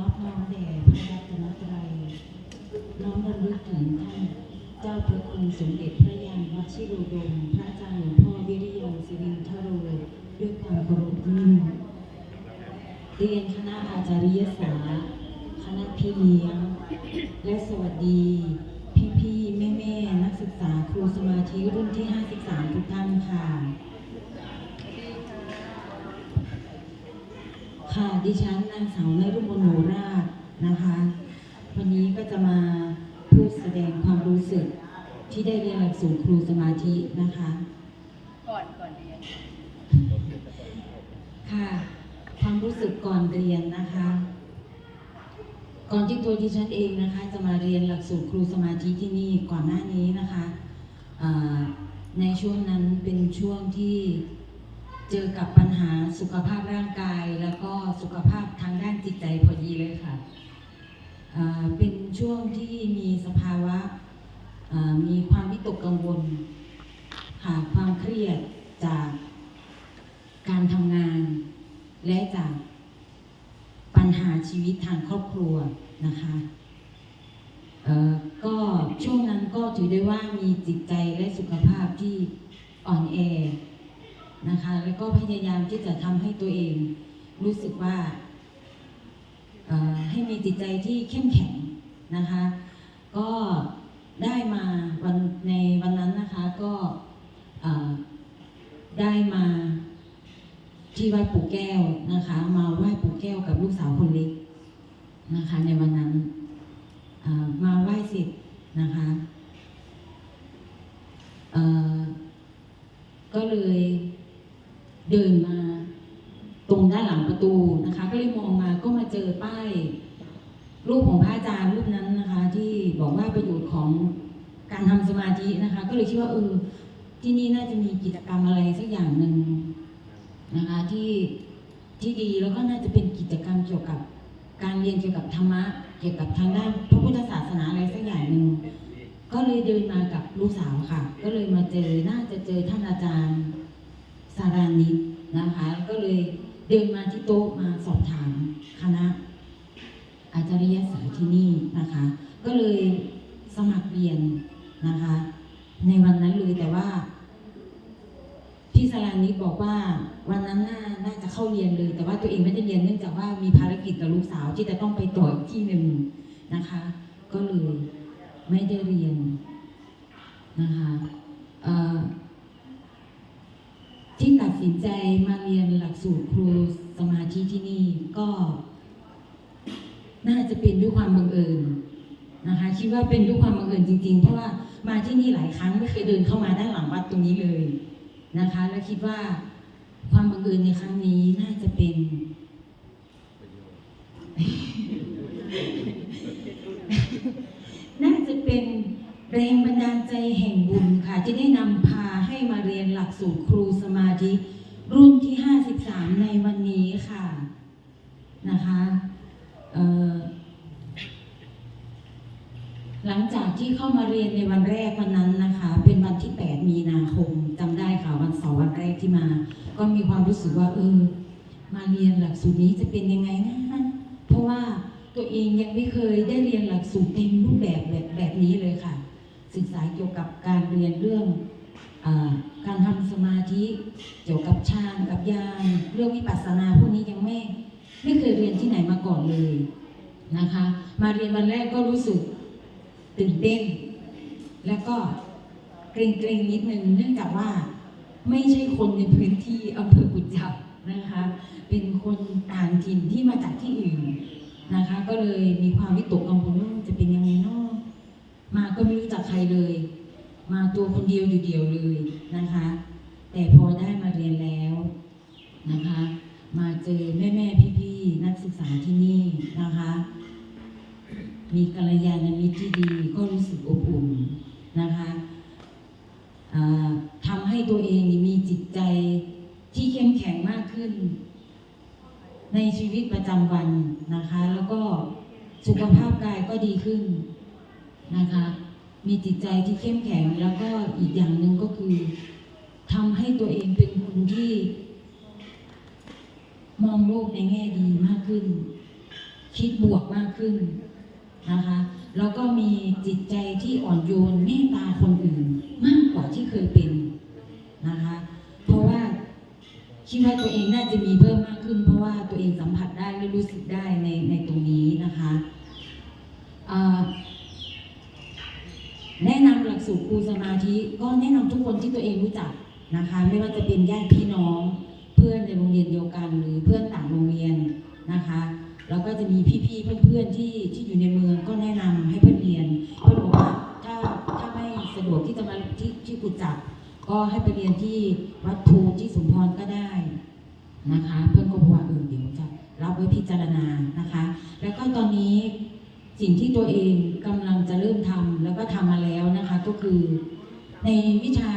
รับน้อมแด่พระรัตนตรัยน้อมรำลึกถึงท่านเจ้าพระคุณสมเด็จพระยานวชิโรดม พระอาจารย์หลวงพ่อวิริยงสิรินทโรด้วยความเคารพยิ่งเรียนคณะอาจาริยศาสตร์คณะพี่เลี้ยง และสวัสดี พี่พี่แม่แม่ๆนักศึกษาครูสมาธิรุ่นที่ 53 ทุกท่านค่ะ ค่ะ ดิฉันนางสาวนรุมนโนราชนะคะ วันนี้ก็จะมาพูดแสดงความรู้สึกที่ได้เรียนหลักสูตรครูสมาธินะคะ ก่อนก่อนเรียน ค่ะ ความรู้สึกก่อนเรียนนะคะ ก่อนที่ตัวดิฉันเองนะคะ จะมาเรียนหลักสูตรครูสมาธิที่นี่ก่อนหน้านี้นะคะอ่าในช่วงนั้นเป็นช่วงที่ เจอกับปัญหาสุขภาพร่างกาย แล้วก็สุขภาพทางด้านจิตใจพอดีเลยค่ะ เป็นช่วงที่มีสภาวะมีความวิตกกังวลค่ะความเครียดจากการทำงาน และจากปัญหาชีวิตทางครอบครัวนะคะก็ช่วงนั้นก็ถือได้ว่ามีจิตใจและสุขภาพที่อ่อนแอ นะคะ แล้วก็พยายามที่จะทำให้ตัวเองรู้สึกว่าให้มีจิตใจที่เข้มแข็งนะคะ ก็ได้มาวันในวันนั้นนะคะก็ได้มาที่วัดปู่แก้วนะคะ มาไหว้ปู่แก้วกับลูกสาวคนเล็กนะคะ ในวันนั้นมาไหว้เสร็จนะคะก็เลย เดินมา ตรงด้านหลังประตูนะคะ ก็เลยมองมาก็มาเจอป้าย รูปของพระอาจารย์รูปนั้นนะคะ ที่บอกว่าประโยชน์ของการทำสมาธินะคะ ก็เลยคิดว่าเออที่นี่น่าจะมีกิจกรรมอะไรสักอย่างหนึ่งนะคะที่ที่ดีแล้วก็น่าจะเป็นกิจกรรมเกี่ยวกับการเรียนเกี่ยวกับธรรมะ เกี่ยวกับทางด้านพระพุทธศาสนาอะไรสักอย่างหนึ่งก็เลยเดินมากับลูกสาวค่ะ ก็เลยมาเจอน่าจะเจอท่านอาจารย์ สารานิตนะคะ ก็เลยเดินมาที่โต๊ะมาสอบถามคณะอาจารยศาสตร์ที่นี่นะคะ ก็เลยสมัครเรียนนะคะ ในวันนั้นเลยแต่ว่าพี่สารานิดบอกว่าวันนั้นน่าน่าจะเข้าเรียนเลย แต่ว่าตัวเองไม่ได้เรียนเนื่องจากว่ามีภารกิจกับลูกสาวที่จะต้องไปต่ออีกที่หนึ่งนะคะ ก็เลยไม่ได้เรียนนะคะ เอ่อ ที่ตัดสินใจมาเรียนหลักสูตรครูสมาธิที่นี่ก็ น่าจะเป็นด้วยความบังเอิญนะคะ คิดว่าเป็นด้วยความบังเอิญจริง ๆ เพราะว่ามาที่นี่หลายครั้งไม่เคยเดินเข้ามาด้านหลังวัดตรงนี้เลยนะคะ และคิดว่าความบังเอิญในครั้งนี้น่าจะเป็น น่าจะเป็น แรงบันดาลใจแห่งบุญค่ะที่ได้นำพาให้มาเรียนหลักสูตรครูสมาธิ รุ่นที่ 53 ในวันนี้ค่ะนะคะหลังจากที่เข้ามาเรียนในวันแรกวันนั้นนะคะ เป็นวันที่ 8 มีนาคมจำได้ค่ะวันเสาร์วันแรกที่มา ก็มีความรู้สึกว่าเออมาเรียนหลักสูตรนี้จะเป็นยังไงนะเพราะว่าตัวเองยังไม่เคยได้เรียนหลักสูตรเต็มรูปแบบแบบแบบนี้เลยค่ะ ศึกษาเกี่ยวกับการเรียนเรื่องอการทำสมาธิ เกี่ยวกับฌานกับญาณเรื่องวิปัสสนาพวกนี้ยังไม่ไม่เคยเรียนที่ไหนมาก่อนเลยนะคะ มาเรียนวันแรกก็รู้สึกตื่นเต้น แล้วก็เกรงๆนิดนึงเนื่องจากว่าไม่ใช่คนในพื้นที่อำเภอกุจจับนะคะ เป็นคนต่างถิ่นที่มาจากที่อื่นนะคะ ก็เลยมีความวิตกกังวลว่าจะเป็นยังไงเนาะ มาก็ไม่รู้จักใครเลย มาตัวคนเดียวอยู่เดียวเลยนะคะ แต่พอได้มาเรียนแล้วนะคะ มาเจอแม่แม่พี่พี่ๆนักศึกษาที่นี่นะคะ มีกัลยาณมิตรที่ดีก็รู้สึกอบอุ่นนะคะอ่าทำให้ตัวเองมีจิตใจที่เข้มแข็งมากขึ้น ในชีวิตประจำวันนะคะ แล้วก็สุขภาพกายก็ดีขึ้น นะคะ มีจิตใจที่เข้มแข็งแล้วก็อีกอย่างหนึ่งก็คือทำให้ตัวเองเป็นคนที่ มองโลกในแง่ดีมากขึ้น คิดบวกมากขึ้นนะคะ แล้วก็มีจิตใจที่อ่อนโยนเมตตาคนอื่นมากกว่าที่เคยเป็นนะคะ เพราะว่าคิดว่าตัวเองน่าจะมีเพิ่มมากขึ้น เพราะว่าตัวเองสัมผัสได้และรู้สึกได้ในในตรงนี้นะคะอ่า แนะนำหลักสูตรครูสมาธิก็แนะนำทุกคนที่ตัวเองรู้จักนะคะ ไม่ว่าจะเป็นญาติพี่น้อง เพื่อนในโรงเรียนเดียวกันหรือเพื่อนต่างโรงเรียนนะคะแล้วก็จะมีพี่ๆเพื่อนๆที่ที่อยู่ในเมืองก็แนะนำให้เพื่อนเรียนเพื่อนบอกว่าถ้าถ้าไม่สะดวกที่จะมาที่ที่กุจักก็ให้ไปเรียนที่วัดภูที่สุมพรก็ได้นะคะ เพื่อนก็บอกว่าเออเดี๋ยวจะรับไว้พิจารณานะคะ แล้วก็ตอนนี้สิ่งที่ตัวเอง กำลังจะเริ่มทำแล้วก็ทำมาแล้วนะคะ ก็คือในวิชา